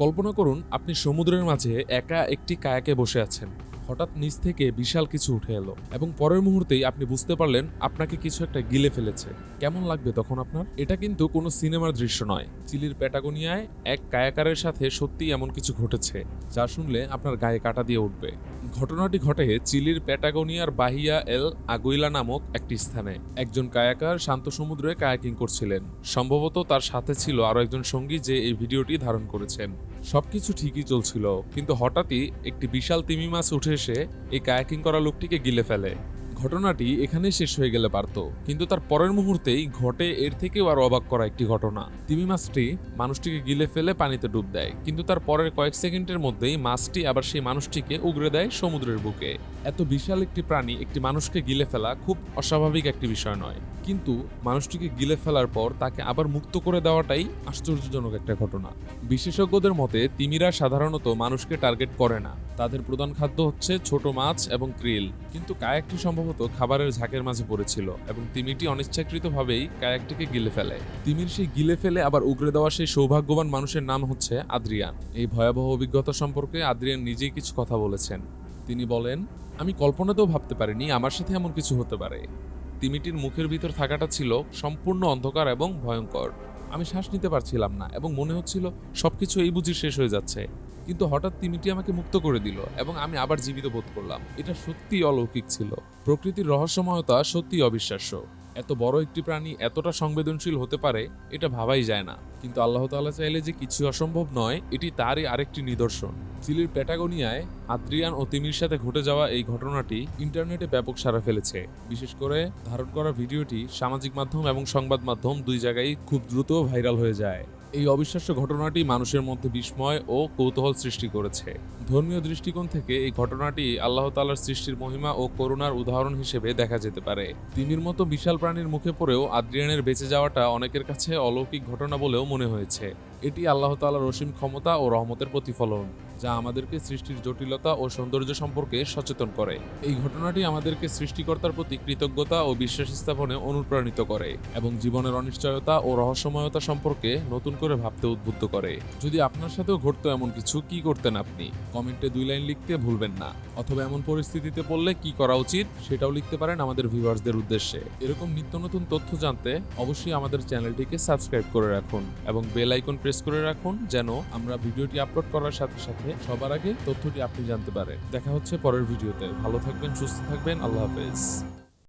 কল্পনা করুন আপনি সমুদ্রের মাঝে একা একটি কায়াকে বসে আছেন। হঠাৎ নিচ থেকে বিশাল কিছু উঠে এলো এবং পরের মুহূর্তেই আপনি বুঝতে পারলেন আপনাকে কিছু একটা গিলে ফেলেছে। কেমন লাগবে তখন আপনার? এটা কিন্তু কোনো সিনেমার দৃশ্য নয়। চিলির প্যাটাগোনিয়ায় এক কায়াকারের সাথে সত্যি এমন কিছু ঘটেছে, যা শুনলে আপনার গায়ে কাটা দিয়ে উঠবে। ঘটনাটি ঘটে চিলির প্যাটাগোনিয়ার বাহিয়া এল আগুইলা নামক একটি স্থানে। একজন কায়াকার শান্ত সমুদ্রে কায়াকিং করছিলেন। সম্ভবত তার সাথে ছিল আরও একজন সঙ্গী যে এই ভিডিওটি ধারণ করেছেন। সবকিছু ঠিকই চলছিল, কিন্তু হঠাৎই একটি বিশাল তিমি মাছ উঠে এসে এই কায়াকিং করা লোকটিকে গিলে ফেলে। ঘটনাটি এখানেই শেষ হয়ে গেলে পারত। কিন্তু তার পরের মুহূর্তেই ঘটে এর থেকেও আরও অবাক করা একটি ঘটনা। তিমি মাছটি মানুষটিকে গিলে ফেলে পানিতে ডুব দেয়, কিন্তু তার পরের কয়েক সেকেন্ডের মধ্যেই মাছটি আবার সেই মানুষটিকে উগরে দেয় সমুদ্রের বুকে। এত বিশাল একটি প্রাণী একটি মানুষকে গিলে ফেলা খুব অস্বাভাবিক একটি বিষয় নয়। কিন্তু মানুষটিকে গিলে ফেলার পর তাকে আবার মুক্ত করে দেওয়াটাই আশ্চর্যজনক একটা ঘটনা। বিশেষজ্ঞদের মতে তিমিরা সাধারণত মানুষকে টার্গেট করে না। তাদের প্রধান খাদ্য হচ্ছে ছোট মাছ এবং ক্রিল। কিন্তু কায়াকটি সম্ভবত খাবারের ঝাঁকের মাঝে পড়েছিল এবং তিমিটি অনিচ্ছাকৃতভাবেই কায়াকটিকে গিলে ফেলে। তিমির সেই গিলে ফেলে আবার উগরে দেওয়া সেই সৌভাগ্যবান মানুষের নাম হচ্ছে আদ্রিয়ান। এই ভয়াবহ অভিজ্ঞতা সম্পর্কে আদ্রিয়ান নিজেই কিছু কথা বলেছেন। তিনি বলেন, আমি কল্পনাতেও ভাবতে পারিনি আমার সাথে এমন কিছু হতে পারে। তিমিটির মুখের ভিতর থাকাটা ছিল সম্পূর্ণ অন্ধকার এবং ভয়ঙ্কর। আমি শ্বাস নিতে পারছিলাম না এবং মনে হচ্ছিল সবকিছু এই বুঝি শেষ হয়ে যাচ্ছে। কিন্তু হঠাৎ তিমিটি আমাকে মুক্ত করে দিল এবং আমি আবার জীবিত বোধ করলাম। এটা সত্যিই অলৌকিক ছিল। প্রকৃতির রহস্যময়তা সত্যি অবিশ্বাস্য। এত বড় একটি প্রাণী এতটা সংবেদনশীল হতে পারে, এটা ভাবাই যায় না। কিন্তু আল্লাহ তাআলা চাইলে যে কিছু অসম্ভব নয়, এটি তারই আরেকটি নিদর্শন। চিলির প্যাটাগোনিয়ায় আদ্রিয়ান ও তিমির সাথে ঘটে যাওয়া এই ঘটনাটি ইন্টারনেটে ব্যাপক সাড়া ফেলেছে। বিশেষ করে ধারণ করা ভিডিওটি সামাজিক মাধ্যম এবং সংবাদ মাধ্যম দুই জায়গায় খুব দ্রুত ভাইরাল হয়ে যায়। এই অবিশ্বাস্য ঘটনাটি মানুষের মধ্যে বিস্ময় ও কৌতূহল সৃষ্টি করেছে। ধর্মীয় দৃষ্টিকোণ থেকে এই ঘটনাটি আল্লাহ তালার সৃষ্টির মহিমা ও করুণার উদাহরণ হিসেবে দেখা যেতে পারে। তিমির মতো বিশাল প্রাণীর মুখে পড়েও আদ্রিয়ানের বেঁচে যাওয়াটা অনেকের কাছে অলৌকিক ঘটনা বলেও মনে হয়েছে। এটি আল্লাহ তাআলার অসীম ক্ষমতা ও রহমতের প্রতিফলন, যা আমাদেরকে সৃষ্টির জটিলতা ও সৌন্দর্য সম্পর্কে সচেতন করে। এই ঘটনাটি আমাদেরকে সৃষ্টিকর্তার প্রতি কৃতজ্ঞতা ও বিশ্বাস স্থাপনে অনুপ্রাণিত করে এবং জীবনের অনিশ্চয়তা ও রহস্যময়তা সম্পর্কে নতুন করে ভাবতে উদ্বুদ্ধ করে। যদি আপনার সাথেও ঘটতো এমন কিছু, কি করতেন আপনি? কমেন্টে দুই লাইন লিখতে ভুলবেন না। অথবা এমন পরিস্থিতিতে পড়লে কি করা উচিত, সেটাও লিখতে পারেন আমাদের ভিউয়ার্সদের উদ্দেশ্যে। এরকম নিত্য নতুন তথ্য জানতে অবশ্যই আমাদের চ্যানেলটিকে সাবস্ক্রাইব করে রাখুন এবং বেল আইকন প্রেস করে রাখুন যেন আমরা ভিডিওটি আপলোড করার সাথে সাথে সবার আগে তথ্যটি আপনি জানতে পারেন দেখা হচ্ছে পরের ভিডিওতে। ভালো থাকবেন, সুস্থ থাকবেন। আল্লাহ হাফেজ।